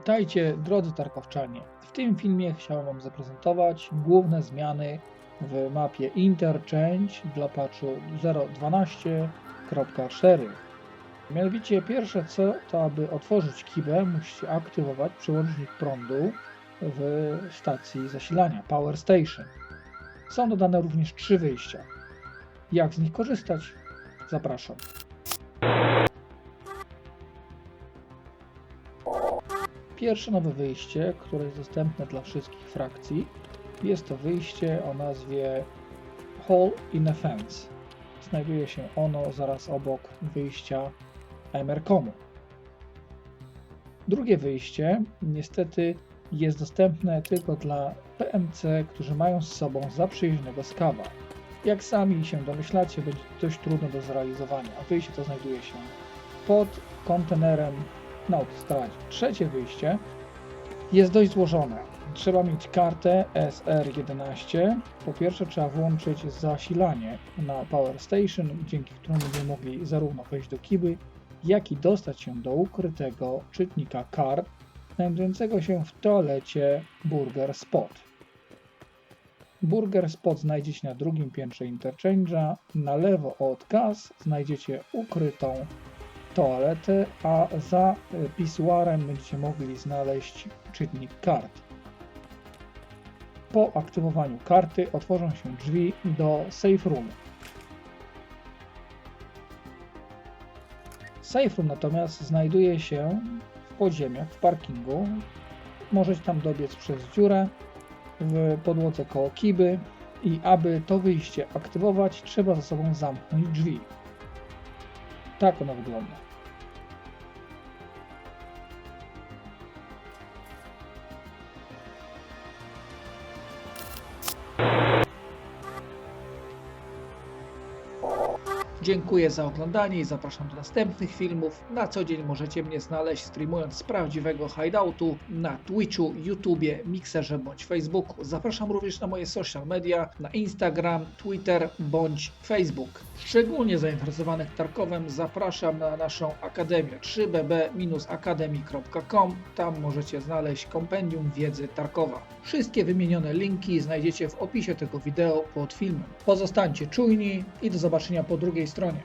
Witajcie drodzy tarkowczanie. W tym filmie chciałem Wam zaprezentować główne zmiany w mapie Interchange dla patchu 0.12.4. Mianowicie pierwsze co to aby otworzyć kibę musicie aktywować przełącznik prądu w stacji zasilania Power Station. Są dodane również trzy wyjścia. Jak z nich korzystać? Zapraszam. Pierwsze nowe wyjście, które jest dostępne dla wszystkich frakcji, jest to wyjście o nazwie Hall in a Fence. Znajduje się ono zaraz obok wyjścia Emercomu. Drugie wyjście niestety jest dostępne tylko dla PMC, którzy mają z sobą zaprzyjaźnionego skawa. Jak sami się domyślacie, będzie dość trudne do zrealizowania. Wyjście to znajduje się pod kontenerem na autostradzie. Trzecie wyjście jest dość złożone. Trzeba mieć kartę SR11. Po pierwsze trzeba włączyć zasilanie na Power Station, dzięki któremu będziemy mogli zarówno wejść do kiby, jak i dostać się do ukrytego czytnika kart znajdującego się w toalecie Burger Spot. Burger Spot znajdziecie na drugim piętrze Interchange'a. Na lewo od gaz znajdziecie ukrytą toaletę, a za y, pisuarem będziecie mogli znaleźć czytnik kart. Po aktywowaniu karty otworzą się drzwi do safe roomu. Safe room natomiast znajduje się w podziemiach, w parkingu. Możecie tam dobiec przez dziurę w podłodze koło kiby i aby to wyjście aktywować, trzeba za sobą zamknąć drzwi. Tak ono wygląda. Dziękuję za oglądanie i zapraszam do następnych filmów. Na co dzień możecie mnie znaleźć streamując z prawdziwego hideoutu na Twitchu, YouTubie, Mixerze bądź Facebooku. Zapraszam również na moje social media, na Instagram, Twitter bądź Facebook. Szczególnie zainteresowanych Tarkowem zapraszam na naszą akademię 3bb-akademii.com. Tam możecie znaleźć kompendium wiedzy Tarkowa. Wszystkie wymienione linki znajdziecie w opisie tego wideo pod filmem. Pozostańcie czujni i do zobaczenia po drugiej stronie.